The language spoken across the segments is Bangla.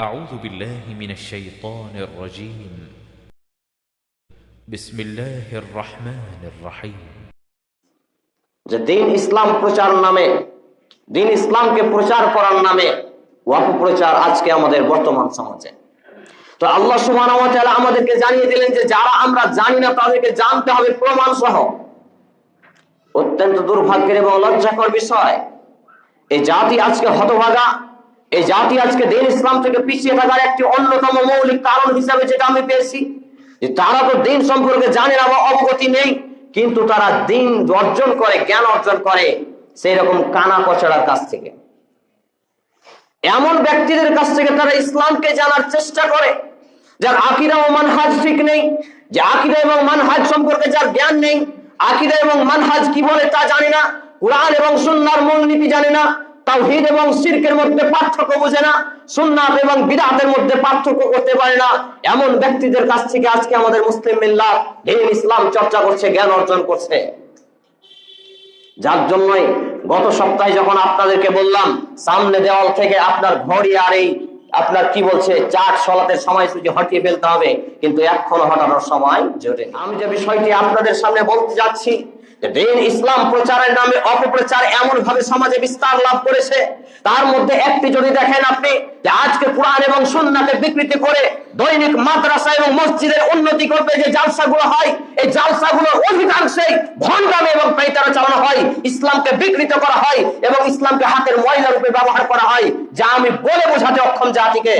أعوذ بالله من الشيطان الرجيم بسم الله الرحمن الرحيم যে দিন ইসলাম প্রচার নামে দিন ইসলামকে প্রচার করার নামে অপপ্রচার আজকে আমাদের বর্তমান সমাজে তো আল্লাহ সুবহানাহু ওয়া তাআলা আমাদেরকে জানিয়ে দিলেন যে যারা আমরা জানি না তাদেরকে জানতে হবে প্রমাণ সহ অত্যন্ত দুর্ভাগ্যের এবং লজ্জাকর বিষয় এই জাতি আজকে হতভাগা এই জাতি আজকে দিন ইসলাম থেকে পিছিয়ে থাকার একটি অন্যতম মৌলিক কারণ হিসাবে যেটা আমি পেয়েছি, যে তারা তো দিন সম্পর্কে জানে না বা অবগতি নেই, কিন্তু তারা দিন অর্জন করে, জ্ঞান অর্জন করে সেই রকম কানা কচড়ার কাছ থেকে। এমন ব্যক্তিদের কাছ থেকে তারা ইসলামকে জানার চেষ্টা করে, যার আকিরা ও মানহাজ ঠিক নেই, যে আকিরা এবং মানহাজ সম্পর্কে যার জ্ঞান নেই আকিরা এবং মানহাজ কি বলে তা জানে না, কোরআন এবং সুন্নার মূলনীতি জানে না তাওহীদ এবং শিরকের মধ্যে পার্থক্য বোঝে না, সুন্নাত এবং বিদআতের মধ্যে পার্থক্য করতে পারে না। এমন ব্যক্তিদের কাছ থেকে আজকে আমাদের মুসলিম মিল্লাত দিন ইসলাম চর্চা করছে, জ্ঞান অর্জন করছে। যার জন্যই গত সপ্তাহে যখন আপনাদেরকে বললাম, সামনে দেওয়াল থেকে আপনার ঘড়ি আর এই আপনার কি বলছে, চাট সলাতের সময়সূচি হটিয়ে ফেলতে হবে। কিন্তু এখনও হটানোর সময় জোরে আমি যে বিষয়টি আপনাদের সামনে বলতে যাচ্ছি দিন ইসলাম প্রচারের নামে অপপ্রচার এমন ভাবে সমাজে বিস্তার লাভ করেছে। তার মধ্যে একটি যদি দেখেন আপনি, যে আজকে কোরআন এবং সুন্নাকে বিকৃতি করে দৈনিক মাদ্রাসা এবং মসজিদের উন্নতি করতে যে জালসাগুলো হয়, এই জালসাগুলোর অধিকাংশই ভণ্ডামে এবং পেতারা চালানো হয়। ইসলামকে বিকৃত করা হয় এবং ইসলামকে হাতের ময়লা রূপে ব্যবহার করা হয়, যা আমি বলে বোঝাতে অক্ষম জাতিকে।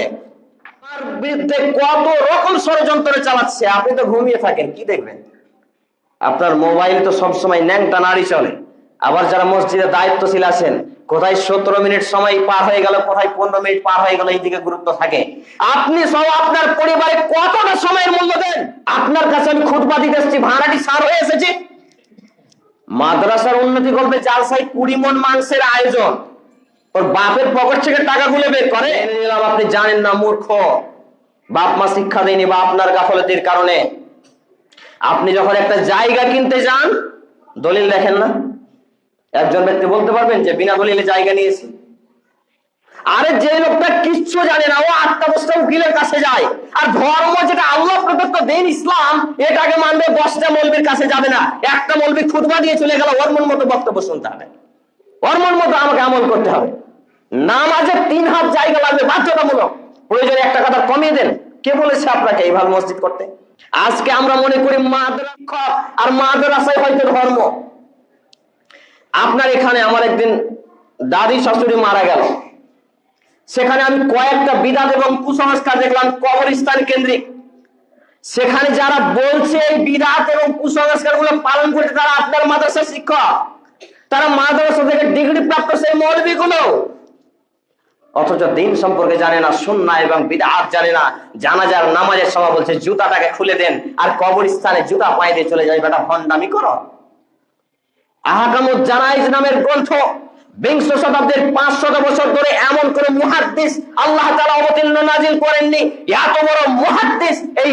বিরুদ্ধে কত রকম ষড়যন্ত্র চালাচ্ছে, আপনি তো ঘুমিয়ে থাকেন, কি দেখবেন? আপনার মোবাইল তো সবসময় ন্যাংটা নাড়ি চলে। আবার যারা মসজিদে দায়িত্বশীল আছেন, কোথায় সতেরো মিনিট সময় পার হয়ে গেল, কোথায় পনেরো মিনিট পার হয়ে গেল এই দিকে গুরুত্ব থাকে। আপনি সব আপনার পরিবারে কতটা সময়ের মূল্য দেন? আপনার কাছে আমি খুদবা দিতে এসেছি, ভাড়াটি সার হয়ে এসেছে। মাদ্রাসার উন্নতি করবে জালসাই কুড়ি মন মাংসের আয়োজন। ওর বাপের পকেট থেকে টাকা গুলো বের করে। আপনি জানেন না, মূর্খ। বাপ মা শিক্ষা দেয়নি বা আপনার গাফলতির কারণে। আপনি যখন একটা জায়গা কিনতে যান, দলিল দেখেন না? একজন ব্যক্তি বলতে পারবেন যে, বিনা দলিলে জায়গা নিয়েছি। আরে যে লোকটা কিচ্ছু জানে না, ও আটটা দশটা উকিলের কাছে যায়। আর ধর্ম যেটা আল্লাহ প্রদত্ত দিন ইসলাম, এটাকে মানবে দশটা মৌলবীর কাছে যাবে না। একটা মৌলবী খুদবা দিয়ে চলে গেল, ওর মন মতো বক্তব্য শুনতে হবে। ওর মন মতো আমাকে আমল করতে হবে। নামাজে তিন হাত জায়গা লাগবে, বাধ্যতামূলক। প্রয়োজনে একটা কথা কমিয়ে দেন। কে বলেছে আপনাকে এইভাবে মসজিদ করতে? আজকে আমরা মনে করি মাদ্রাসা আর মাদ্রাসায় হয়তো ধর্ম। আপনার এখানে আমার একদিন দাদি শাশুড়ি মারা গেল। সেখানে আমি কয়েকটা বিদাত এবং কুসংস্কার দেখলাম, কবরস্থান কেন্দ্রিক। সেখানে যারা বলছে এই বিদাত এবং কুসংস্কারগুলো পালন করতে, তারা আপনার মাদ্রাসা শিক্ষক। তারা মাদ্রাসা থেকে ডিগ্রি প্রাপ্ত সেই মৌলবী গুলো অথচ দিন সম্পর্কে জানে না সুন্না এবং বিদাত জানে না। জানাজার নামাজের সময় বলছে, জুতাটাকে খুলে দেন আর কবর স্থানে জুতা পায়ে দিয়ে চলে যায়, বেটা, হন্ডামি করো। আহাকামুজ জানাইজ নামের গ্রন্থ বিংশ শতাব্দীর পাঁচশত বছর ধরে এমন কোন মুহাদ্দিস আল্লাহ তালা অবতীর্ণ নাজিল করেননি। এত বড় মুহাদ্দিস এই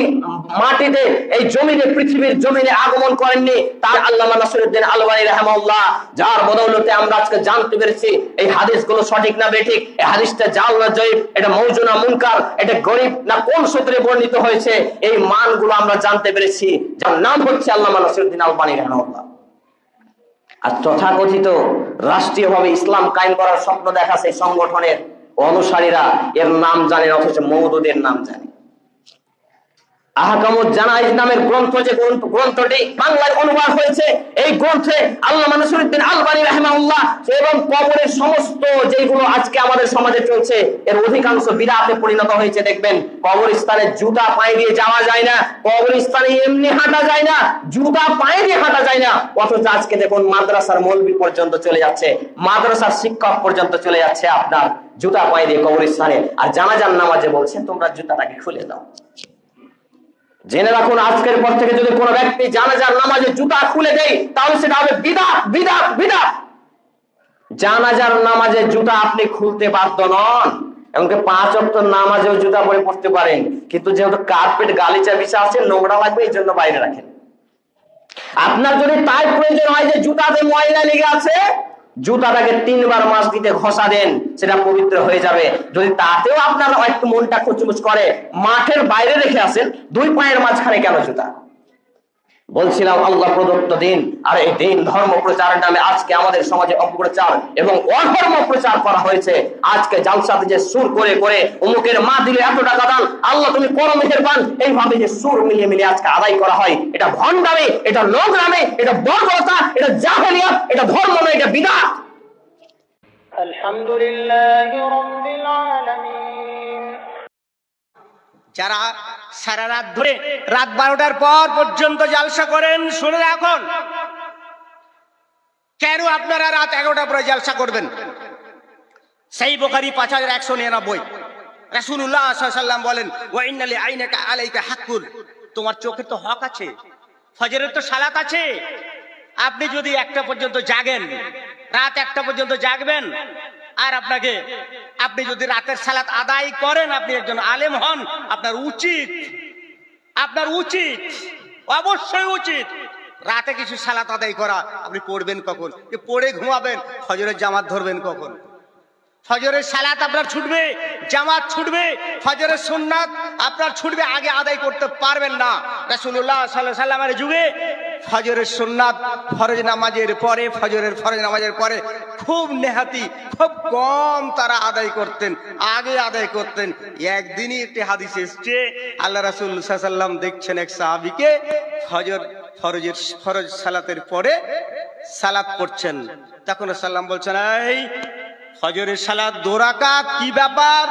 মাটিতে, এই জমিনে, পৃথিবীর জমিনে আগমন করেননি। তার আল্লাহ নাসিরুদ্দিন আলবানী রহমাউল্লাহ যার বদৌলতে আমরা আজকে জানতে পেরেছি, এই হাদিসগুলো সঠিক না বেঠিক? এই হাদিসটা জাল না জয়ীব? এটা মৌজুনা মুনকার? এটা গরিব না কোন সূত্রে বর্ণিত হয়েছে? এই মানগুলো আমরা জানতে পেরেছি, যার নাম হচ্ছে আল্লাহ নাসিরুদ্দিন আলবানী রহমাউল্লাহ আর তথাকথিত রাষ্ট্রীয়ভাবে ইসলাম কায়েম করার স্বপ্ন দেখা সেই সংগঠনের অনুসারীরা এর নাম জানে, অথচ মৌদুদের নাম জানে। আহকামুজ জানাইজ নামের গ্রন্থ যে গ্রন্থটি বাংলায় অনুবাদ হয়েছে, এই গ্রন্থে আল্লাহ মানসুরুদ্দিন আলবানী রাহমাউল্লাহ এবং কবরের সমস্ত যেগুলো আজকে আমাদের সমাজে চলছে, এর অধিকাংশ বিরাতে পরিণত হয়েছে, দেখবেন। কবরস্থানে জুতা পায়ে দিয়ে যাওয়া যায় না, কবরস্থানে এমনি হাঁটা যায় না, জুতা পায়ে দিয়ে হাঁটা যায় না, অথচ আজকে দেখুন মাদ্রাসার মৌলবি পর্যন্ত চলে যাচ্ছে, মাদ্রাসার শিক্ষক পর্যন্ত চলে যাচ্ছে আপনার জুতা পায়ে দিয়ে কবরস্থানে। আর জানাজান নামাজে বলছেন তোমরা জুতাটাকে খুলে দাও। জেনে রাখুন, আজকের পর থেকে যদি কোনো ব্যক্তি জানাজার নামাজে জুতা খুলে দেয়, তাহলে সেটা হবে বিদাত বিদাত বিদাত। জানাজার নামাজে জুতা আপনি খুলতে বাধ্য নন, এমনকি পাঁচ অক্ট নামাজেও জুতা পরে পড়তে পারেন। কিন্তু যেহেতু কার্পেট গালিচা, বিছা আছে, নোংরা লাগবে, এই জন্য বাইরে রাখেন। আপনার যদি তাই প্রয়োজন হয় যে জুতাতে ময়লা লেগে আছে জুতাটাকে তিনবার মাস দিতে ঘষা দেন, সেটা পবিত্র হয়ে যাবে। যদি তাতেও আপনার একটু মনটা খুচমুচ করে, মাঠের বাইরে রেখে আসেন, দুই পায়ের মাঝখানে কেন জুতা? বলছিলাম, আল্লাহ প্রদত্ত দিন, আর এই দিন ধর্ম প্রচারের নামে আজকে আমাদের সমাজে অপপ্রচার এবং অধর্ম প্রচার করা হয়েছে। আজকে জালসাতে যে সুর করে করে অমুকের মা দিলে এত টাকা দান, আল্লাহ তুমি করো মেহেরবান। এইভাবে যে সুর মিলিয়ে মিলিয়ে আজকে আদায় করা হয়, এটা ভণ্ডামে, এটা নোংরামি, এটা বর্বরতা এটা জাহেলিয়া এটা ধর্ম নয়, এটা বিদা আলহামদুলিল্লাহ রাব্বিল আলামিন। যারা সারা রাত ধরে রাত বারোটার পর পর্যন্ত জালসা করেন, শুনে রাখুন। কেন আপনারা রাত এগারোটার পরে জালসা করবেন? সেই বোখারি পাঁচ হাজার একশো নিরানব্বই। রাসুল্লাহ বলেন ওয়াইনালি আইনাকা আলাইকা হাক্কুল তোমার চোখে তো হক আছে, ফজরের তো সালাত আছে। আপনি যদি একটা পর্যন্ত জাগেন, রাত একটা পর্যন্ত জাগবেন আর আপনাকে, আপনি যদি রাতের সালাত আদায় করেন, আপনি একজন আলেম হন, আপনার উচিত আপনার উচিত, অবশ্যই উচিত রাতে কিছু সালাত আদায় করা। আপনি পড়বেন কখন? পড়ে ঘুমাবেন, ফজরের জামাত ধরবেন কখন? ফজরের সালাত আপনার ছুটবে, জামাত ছুটবে, ফজরের সুন্নাত আপনার ছুটবে, আগে আদায় করতে পারবেন না। রাসূলুল্লাহ সাল্লাল্লাহু সাল্লামের যুগে ফজরের সুন্নাত ফরজ নামাজের পরে, ফজরের ফরজ নামাজের পরে খুব নেহাতি, খুব কম তারা আদায় করতেন, আগে আদায় করতেন। একদিনই একটি হাদিস এসছে, আল্লাহ রাসুল সাল্লাম দেখছেন এক সাহাবীকে ফজর ফরজের, ফরজ সালাতের পরে সালাত করছেন তখন সাল্লাম বলছেন, এই ফজরের সালাত দোরাকা, কি ব্যাপার?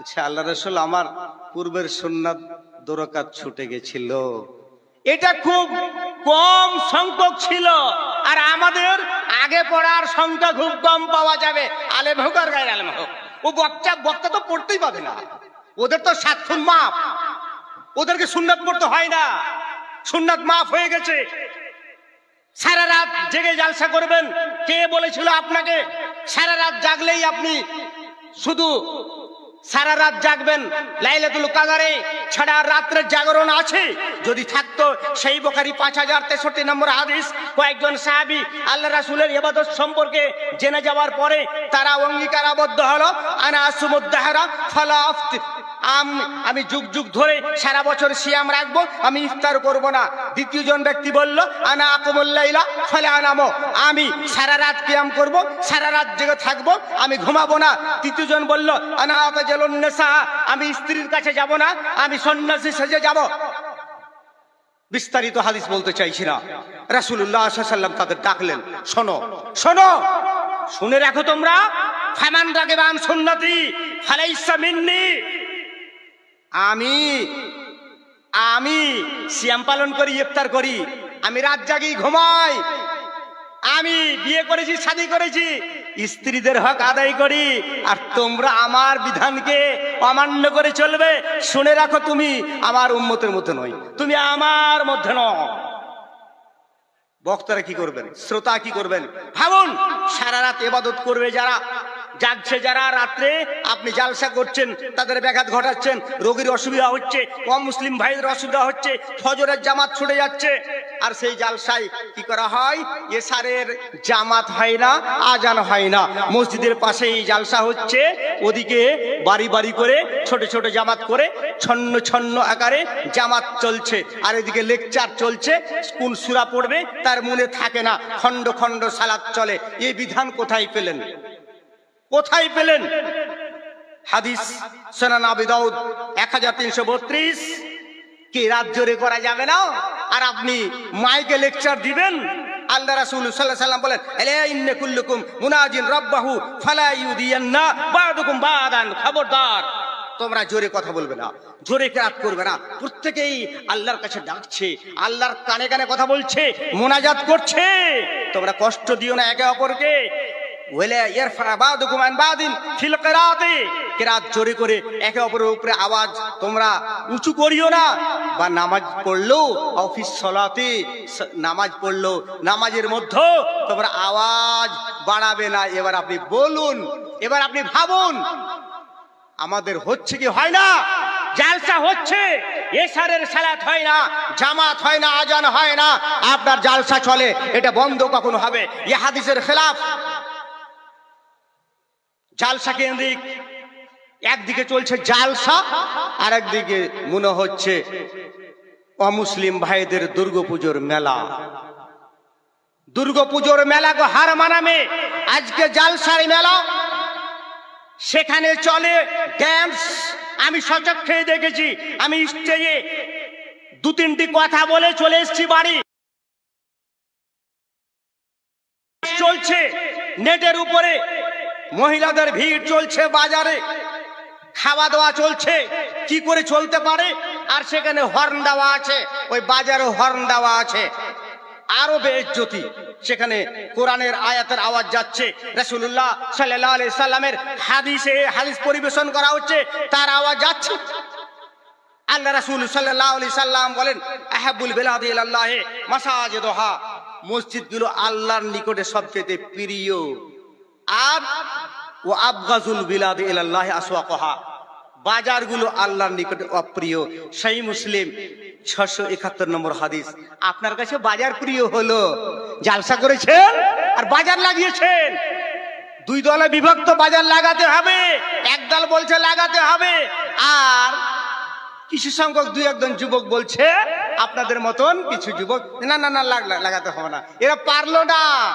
আচ্ছা আল্লাহ রসুল, আমার পূর্বের সুন্নাত দোরাকাত ছুটে গেছিল। এটা খুব কম সংখ্যক ছিল। আর আমাদের আগে পড়ার সংখ্যা খুব কম পাওয়া যাবে। আলেম হোক আর গায়ের আলেম হোক ও বক্তা বক্তা তো পড়তেই পাবে না। ওদের তো সাত খুন মাপ। ওদেরকে সুন্নাত পড়তে হয় না। সুন্নাত মাফ হয়ে গেছে। সারা রাত জেগে জালসা করবেন। কে বলেছিল আপনাকে? সারা রাত জাগলেই আপনি শুধু সারা রাত জাগবেন। লাইলাতুল কাদারে ছাড়া রাত্রের জাগরণ আছে। যদি থাকতো সেই বোখারি পাঁচ হাজার তেষট্টি নম্বর হাদিস, কয়েকজন সাহাবি আল্লাহ রাসুলের এবাদত সম্পর্কে জেনে যাওয়ার পরে তারা অঙ্গীকার আবদ্ধ হলো, আনা আসুমুদ্দাহারা আম- আমি যুগ যুগ ধরে সারা বছর সিয়াম রাখব, আমি ইফতার করব না। দ্বিতীয় জন ব্যক্তি বলল, আনা আকমুল্লাইলা ফলে আনামো। আমি সারা রাত কিয়াম করব, সারা রাত জেগে থাকব, আমি ঘুমাবো না। তৃতীয় জন বলল, আনা আতাজালুন্নেসা আমি স্ত্রীর কাছে যাব না, আমি সন্ন্যাসী সেজে যাব। বিস্তারিত হাদিস বলতে চাইছি না। রাসুল্লাহ সাল্লাম তাদের ডাকলেন, শোনো শোনো, শুনে রাখো তোমরা, ফামান রাগেবান সুন্নতি, ফালাইসা মিন্নি আমি আমি শ্যাম পালন করি, ইফতার করি, আমি রাত জাগি ঘুমাই, আমি বিয়ে করেছি, শাদি করেছি, স্ত্রীদের হক আদায় করি, আর তোমরা আমার বিধানকে অমান্য করে চলবে, শুনে রাখো তুমি, আমার উন্মতের মধ্যে নয় তুমি আমার মধ্যে নয় বক্তারা কি করবেন? শ্রোতা কি করবেন? ভাবুন, সারা রাত এবাদত করবে যারা জাগছে যারা রাত্রে, আপনি জালসা করছেন, তাদের ব্যাঘাত ঘটাচ্ছেন, রোগীর অসুবিধা হচ্ছে, কম মুসলিম ভাইদের অসুবিধা হচ্ছে, ফজরের জামাত ছুটে যাচ্ছে। আর সেই জালসায় কি করা হয়? এসারের জামাত হয় না, আজান হয় না। মসজিদের পাশে এই জালসা হচ্ছে, ওদিকে বাড়ি বাড়ি করে, ছোট ছোট জামাত করে, ছন্ন ছন্ন আকারে জামাত চলছে। আর এদিকে লেকচার চলছে কোন সুরা পড়বে, তার মনে থাকে না, খণ্ড খণ্ড সালাদ চলে। এই বিধান কোথায় পেলেন? কোথায় পেলেন? হাদিস সোনান আবি দাউদ এক হাজার তিনশো বত্রিশ। কি রাত জোরে করা যাবে না? আর আপনি মাইকে লেকচার দিবেন? আল্লাহ সাল্লাম বলেন, এলা ইন্না কুল্লুকুম মুনাজিন তোমরা জোরে কথা বলবে না, জোরে করবে না। প্রত্যেকেই আল্লাহর কাছে ডাকছে, আল্লাহর কানে কানে কথা বলছে, মোনাজাত করছে। তোমরা কষ্ট দিও না একে অপরকে। ফিল কিরাতে। করে একে অপরের আওয়াজ, তোমরা উঁচু করিও না, বা নামাজ পড়ল অফিস সলাতে। নামাজ নামাজের মধ্যে তোমরা আওয়াজ বাড়াবে না। এবার আপনি বলুন, এবার আপনি ভাবুন, আমাদের হচ্ছে কি হয় না? জালসা হচ্ছে, এসারের সালাত হয় না, জামাত হয় না, আজান হয় না। আপনার জালসা চলে, এটা বন্ধ কখনো হবে? এ হাদিসের খেলাফ। জালসা কেন্দ্রিক। একদিকে চলছে জালসা আর একদিকে মনে হচ্ছে অমুসলিম ভাইদের দুর্গাপুজোর মেলা। দুর্গাপুজোর মেলা গো হার মানামে আজকে জালসার মেলা। সেখানে চলে ড্যান্স আমি সচক্ষে দেখেছি, আমি স্টেজে দু তিনটি কথা বলে চলে এসেছি বাড়ি। চলছে, নেটের উপরে মহিলাদের ভিড় চলছে বাজারে খাওয়া দাওয়া চলছে, কি করে চলতে পারে? আর সেখানে হর্ন দেওয়া আছে, ওই বাজারে হর্ন দেওয়া আছে। আরও বেজ্জতি, সেখানে কোরআনের আয়াতের আওয়াজ যাচ্ছে। রাসূলুল্লাহ সাল্লাল্লাহু আলাইহি সাল্লামের হাদিসে হাদিস পরিবেশন করা হচ্ছে, তার আওয়াজ যাচ্ছে। আল্লাহ রাসূল সাল্লাল্লাহু আলাইহি সাল্লাম বলেন আহাবুল বিলাদি ইলাল্লাহি মাসাজিদুহা। মসজিদগুলো আল্লাহর নিকটে সবচেয়ে প্রিয়। আর ও আবগাজুল বিলাদি ইলাল্লাহি আসওয়াকহা। বাজারগুলো আল্লাহর নিকটে অপ্রিয়। সেই মুসলিম ছশো একাত্তর নম্বর হাদিস। আপনার কাছে বাজার প্রিয় হলো, জালসা করেছেন আর বাজার লাগিয়েছেন। দুই দলে বিভক্ত, বাজার লাগাতে হবে, এক দল বলছে লাগাতে হবে, আর কিছু সংখ্যক দুই একজন যুবক বলছে, আপনাদের মতন কিছু যুবক, না না না লাগ- লাগ- লাগাতে হবে না। এরা পারল না।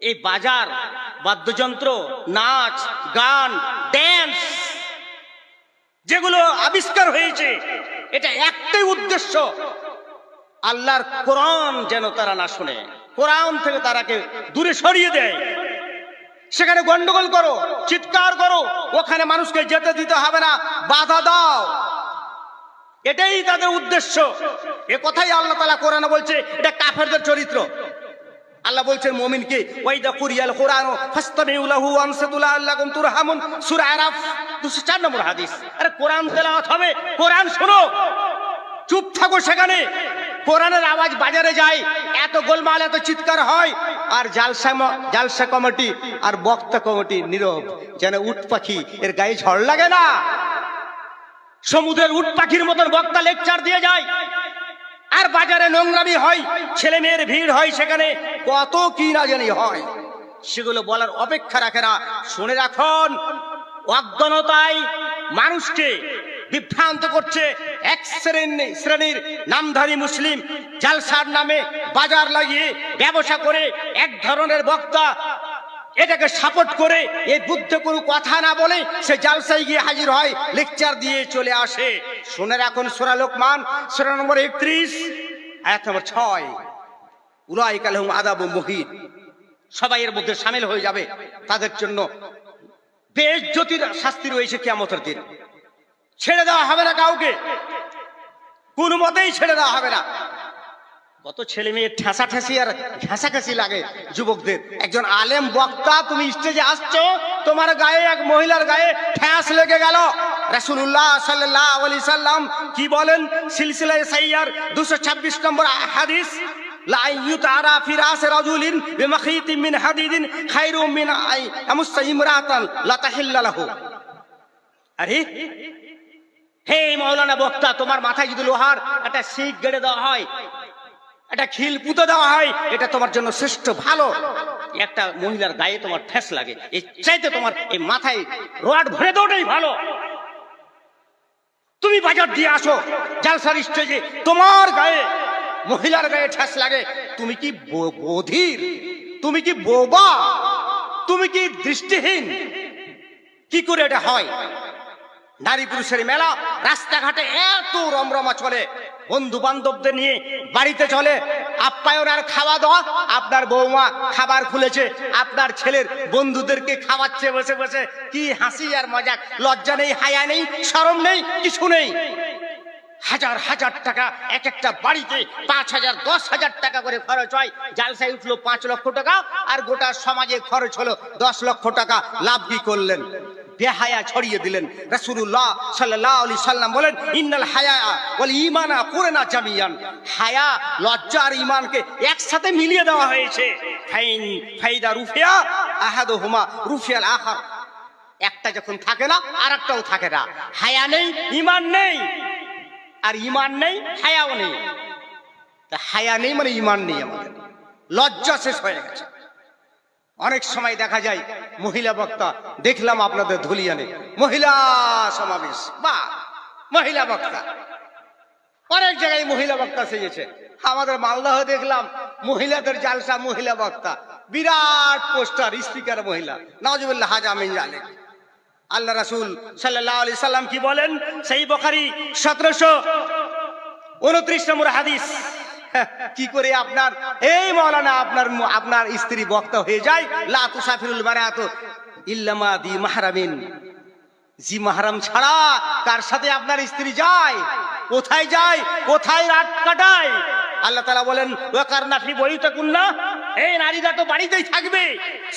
এই বাজার, বাদ্যযন্ত্র, নাচ, গান ড্যান্স যেগুলো আবিষ্কার হয়েছে, এটা একটাই উদ্দেশ্য, আল্লাহর কোরআন যেন তারা না শুনে। কোরআন থেকে তারাকে দূরে সরিয়ে দেয়। সেখানে গন্ডগোল করো, চিৎকার করো, ওখানে মানুষকে যেতে দিতে হবে না, বাধা দাও। এটাই তাদের উদ্দেশ্য। এ কথাই আল্লাহ তালা কোরআনে বলছে, এটা কাফেরদের চরিত্র। আল্লাহ বলছেন মুমিনকে ওয়াইদা কুরিয়াল কোরআন ফাস্তামিউ লাহু ওয়ানসাতু লাআল্লাকুম তুরহামুন। সূরা আরাফ 204 নম্বর হাদিস। আরে, কোরআন তেলাওয়াত হবে। কোরআন শোনো। চুপ থাকো সেখানে। কোরআনের আওয়াজ বাজারে যায়। এত গোলমাল, এত চিৎকার হয়। আর জালসা জালসা কমিটি আর বক্তা কমিটি নীরব। যেন উট পাখি, এর গায়ে ঝড় লাগে না। সমুদ্রের উট পাখির মতন বক্তা লেকচার দিয়ে যায়। আর বাজারে নোংরামি হয়, ছেলে মেয়ের ভিড় হয় সেখানে, কত কি না জানি হয়। সেগুলো বলার অপেক্ষা রাখে না। শুনে রাখুন, অজ্ঞানতায় মানুষকে বিভ্রান্ত করছে এক শ্রেণি, শ্রেণির নামধারী মুসলিম, জালসার নামে বাজার লাগিয়ে ব্যবসা করে এক ধরনের বক্তা এটাকে সাপোর্ট করে এই বুদ্ধ কোনো কথা না বলে সে জালসায় গিয়ে হাজির হয় লেকচার দিয়ে চলে আসে। শুনে রাখুন সোরা লোকমান, সোরা নম্বর একত্রিশ, আয়াত নম্বর ছয়। উলাই কালহুম আদাব মহিদ সবাই এর মধ্যে সামিল হয়ে যাবে। তাদের জন্য বেজ্জতির শাস্তি রয়েছে কেমতের দিন। ছেড়ে দেওয়া হবে না কাউকে। কোন মতেই ছেড়ে দেওয়া হবে না। কত ছেলে মেয়ে ঠেসা ঠেসি আর ঘেঁষাঘেঁষি লাগে যুবকদের। একজন আলেম বক্তা, তুমি স্টেজে আসছো, তোমার গায়ে এক মহিলার গায়ে ঠেস লেগে গেল। রাসূলুল্লাহ সাল্লাল্লাহু আলাইহি সাল্লাম কি বলেন? সিলসিলায়ে সাইয়ার 226 নম্বর হাদিস আরে, হে মৌলানা বক্তা, তোমার মাথায় যদি লোহার একটা শিখ গেড়ে দেওয়া হয় একটা খিল পুঁতে দেওয়া হয়, এটা তোমার জন্য শ্রেষ্ঠ, ভালো। একটা মহিলার গায়ে তোমার ঠেস লাগে এই চাইতে তোমার এই মাথায় রড ভরে দেওয়াটাই ভালো। তুমি বাজার দিয়ে আসো, জালসার স্টেজে, তোমার গায়ে, মহিলার গায়ে ঠেস লাগে। তুমি কি বধির? তুমি কি বোবা? তুমি কি দৃষ্টিহীন? কি করে এটা হয়? নারী পুরুষের মেলা, রাস্তাঘাটে এত রমরমা চলে বন্ধু বান্ধবদের নিয়ে বাড়িতে চলে। আপ্যায়ন আর খাওয়া দাওয়া। আপনার বৌমা খাবার খুলেছে। আপনার ছেলের বন্ধুদেরকে খাওয়াচ্ছে বসে বসে। কি হাসি আর মজা। লজ্জা নেই, হায়া নেই, শরম নেই, কিছু নেই। হাজার হাজার টাকা এক একটা বাড়িতে, পাঁচ হাজার, দশ হাজার টাকা করে খরচ হয়। জালসায় উঠল পাঁচ লক্ষ টাকা আর গোটা সমাজে খরচ হলো দশ লক্ষ টাকা। লাভ কি করলেন? বেহায়া ছড়িয়ে দিলেন। রাসূলুল্লাহ সাল্লাল্লাহু আলাইহি সাল্লাম বলেন, ইন্নাল হায়া ওয়াল ঈমানা কুরনা জামিয়ান। হায়া, লজ্জা আর ইমানকে একসাথে মিলিয়ে দেওয়া হয়েছে। ফাইদা রুফিয়া আহাদুহুমা রুফিয়াল আখার। একটা যখন থাকে না আর একটাও থাকে না। হায়া নেই ইমান নেই, আর ইমান নেই, হায়াও নেই। তা হায়া নেই মানে ইমান নেই আমাদের। লজ্জা শেষ হয়ে গেছে। অনেক সময় দেখা যায়, মহিলা বক্তা, দেখলাম আপনাদের ধুলিয়ানে, মহিলা সমাবেশ, বা, মহিলা বক্তা। অনেক জায়গায় মহিলা বক্তা সেজেছে। আমাদের মালদাহ দেখলাম, মহিলাদের জালসা মহিলা বক্তা। বিরাট পোস্টার, স্পিকার মহিলা। নজবুল্লাহ হাজ আমিন জানে আল্লাহ রাসূল আলাইহি সাল্লাম কি বলেন? সেই বখারি সতেরোশো উনত্রিশ নম্বর হাদিস। কি করে আপনার, এই মৌলানা আপনার আপনার স্ত্রী বক্তা হয়ে যায়? লা তুসাফিরুল মারাত ইল্লামা দি মাহরামিন। জি মাহরাম ছাড়া কার সাথে আপনার স্ত্রী যায়? কোথায় যায়? কোথায় রাত কাটায়? আল্লাহ তালা বলেন ওয়াকার নাফি বইতে কুন্না এই নারীরা তো বাড়িতেই থাকবে।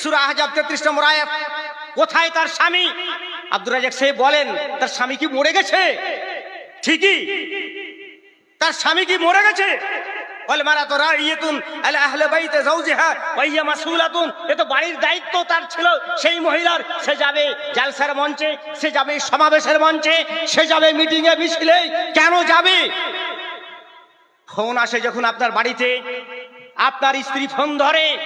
সূরা আহজাব 33 নম্বর আয়াত, কোথায় তার স্বামী? আব্দুর রাজাক সে বলেন, তার স্বামী কি মরে গেছে? ঠিকই। তার স্বামী কি মরে গেছে? বাইতে এ তো বাড়ির দায়িত্ব তার ছিল, সেই মহিলার। সে যাবে মঞ্চে, সে যাবে সমাবেশের মঞ্চে, সে যাবে কেন যাবে? ফোন আসে যখন আপনার বাড়িতে, আপনার স্ত্রী ফোন ধরে,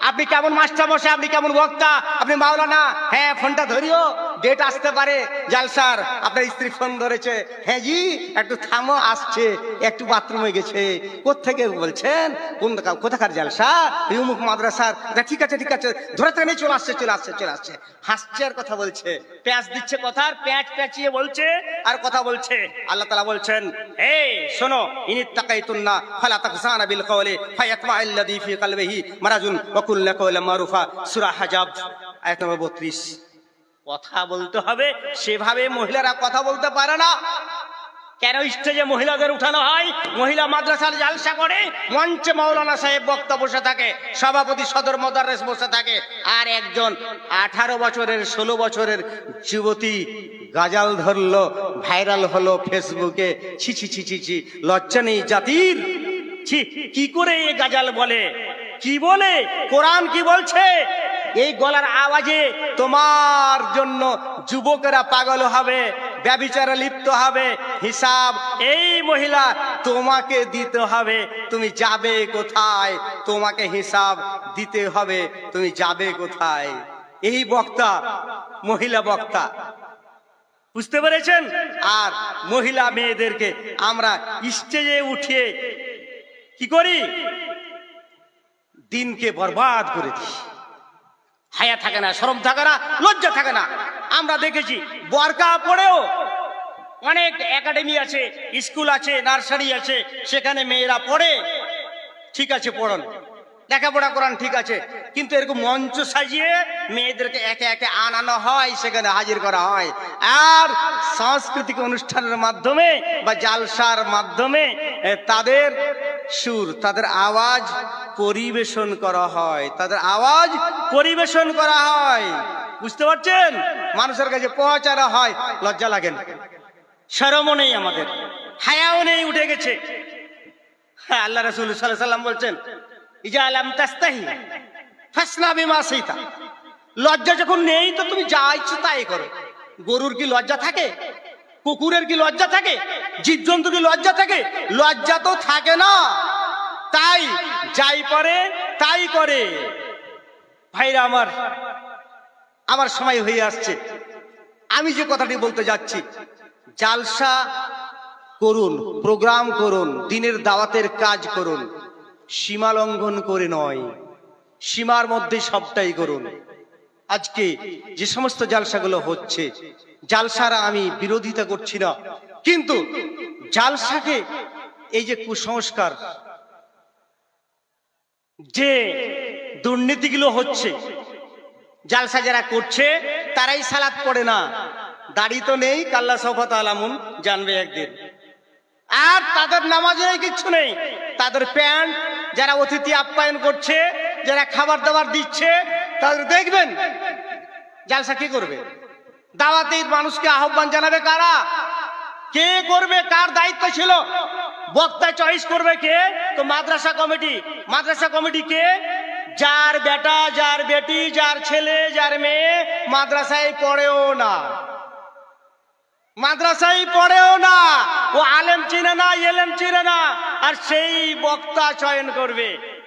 আপনি কেমন মাস্টার বসে আপনি কেমন বক্তা, আপনি মাওলানা? হ্যাঁ ফোনটা ধরিও। ডেট আসতে পারে? জালসার আপনার স্ত্রী ফোন ধরেছে। হ্যাঁ জি, একটু থামো, আসছে। একটু বাথরুমে গেছে। কোথেকে বলছেন? কোন কোথাকার জালসা রিমুখ মাদ্রাসার। ঠিক আছে ঠিক আছে। ধরে থেকে চলে আসছে চলে আসছে চলে আসছে। হাসছে আর কথা বলছে। প্যাঁচ দিচ্ছে কথার, প্যাঁচ প্যাঁচিয়ে বলছে আর কথা বলছে। আল্লাহ তালা বলছেন, এই, শোনো, ইনি তাকাইতুন না ফালা তাকসানা বিল কওলি, ফায়াতমা আল্লাযী ফি কলবিহি মারাজুন, ওয়া কুল্লা মারুফা, সূরা হাজাব। আয়াত নম্বর 32 কথা বলতে হবে, সেভাবে মহিলারা কথা বলতে পারে না। কেন স্টেজে মহিলাদের উঠানো হয়? মহিলা মাদ্রাসার জালসা করে মঞ্চে মাওলানা সাহেব বক্তা বসে থাকে, সভাপতি সদর মদারেস বসে থাকে, আর একজন আঠারো বছরের, ষোলো বছরের যুবতী গাজাল ধরলো, ভাইরাল হলো ফেসবুকে, ছি ছি ছি লজ্জা নেই জাতির? ছি, কি করে এ গাজাল বলে? কি বলে? কোরআন কি বলছে? এই গলার আওয়াজে তোমার জন্য যুবকেরা পাগল হবে, ব্যবিচারে লিপ্ত হবে। হিসাব, এই মহিলা, তোমাকে দিতে হবে। তুমি যাবে কোথায়? তোমাকে হিসাব দিতে হবে। তুমি যাবে কোথায়? এই বক্তা, মহিলা বক্তা। বুঝতে পেরেছেন? আর মহিলা মেয়েদেরকে আমরা স্টেজে উঠিয়ে কি করি? দিনকে বরবাদ করে দিই। হায়া থাকে না, শরম থাকে না, লজ্জা থাকে না। আমরা দেখেছি বরকা পড়েও অনেক একাডেমি আছে স্কুল আছে নার্সারি আছে, সেখানে মেয়েরা পড়ে। ঠিক আছে, পড়ন। লেখাপড়া করান, ঠিক আছে। কিন্তু এরকম মঞ্চ সাজিয়ে মেয়েদেরকে একে একে আনানো হয়, সেখানে হাজির করা হয়। আর সাংস্কৃতিক অনুষ্ঠানের মাধ্যমে বা জালসার মাধ্যমে তাদের সুর, তাদের আওয়াজ পরিবেশন করা হয়। তাদের আওয়াজ পরিবেশন করা হয়। বুঝতে পারছেন? মানুষের কাছে পৌঁছানো হয়। লজ্জা লাগে না। শরমও নেই আমাদের। হায়াও নেই, উঠে গেছে। হ্যাঁ আল্লাহ রসুল সাল্লাম বলছেন, ইজা লজ্জা যখন নেই, তো তুমি যা ইচ্ছে তাই করো। গরুর কি লজ্জা থাকে? কুকুরের কি লজ্জা থাকে? জীবজন্তু কি লজ্জা থাকে? লজ্জা তো থাকে না। তাই যাই পারে তাই করে। ভাইরা আমার আমার সময় হয়ে আসছে। আমি যে কথাটি বলতে যাচ্ছি, জালসা করুন, প্রোগ্রাম করুন, দিনের দাওয়াতের কাজ করুন, সীমা লঙ্ঘন করে নয়, সীমার মধ্যে সবটাই করুন। আজকে যে সমস্ত জালসাগুলো হচ্ছে, জালসারা আমি বিরোধিতা করছি না, কিন্তু জালসাকে এই যে কুসংস্কার যে দুর্নীতিগুলো হচ্ছে, জালসা যারা করছে, তারাই সালাত পড়ে না। দাড়ি তো নেই, কাল্লা সফত আলামুন জানবে একদিন। আর তাদের নামাজের কিচ্ছু নেই। তাদের প্যান্ট যারা অতিথি আপ্যায়ন করছে, যারা খাবার দাবার দিচ্ছে, তাদের দেখবেন জালসা কি করবে? দাওয়াতের মানুষকে আহ্বান জানাবে কারা? কে করবে? কার দায়িত্ব ছিল? বক্তা চয়েস করবে কে? তো মাদ্রাসা কমিটি। মাদ্রাসা কমিটি কে? যার বেটা, যার বেটি, যার ছেলে, যার মেয়ে মাদ্রাসায় পড়েও না। মাদ্রাসায় পড়েও না। ও আলেম চিনে না, এলেম চিনে না। আর সেই বক্তা চয়ন করবে।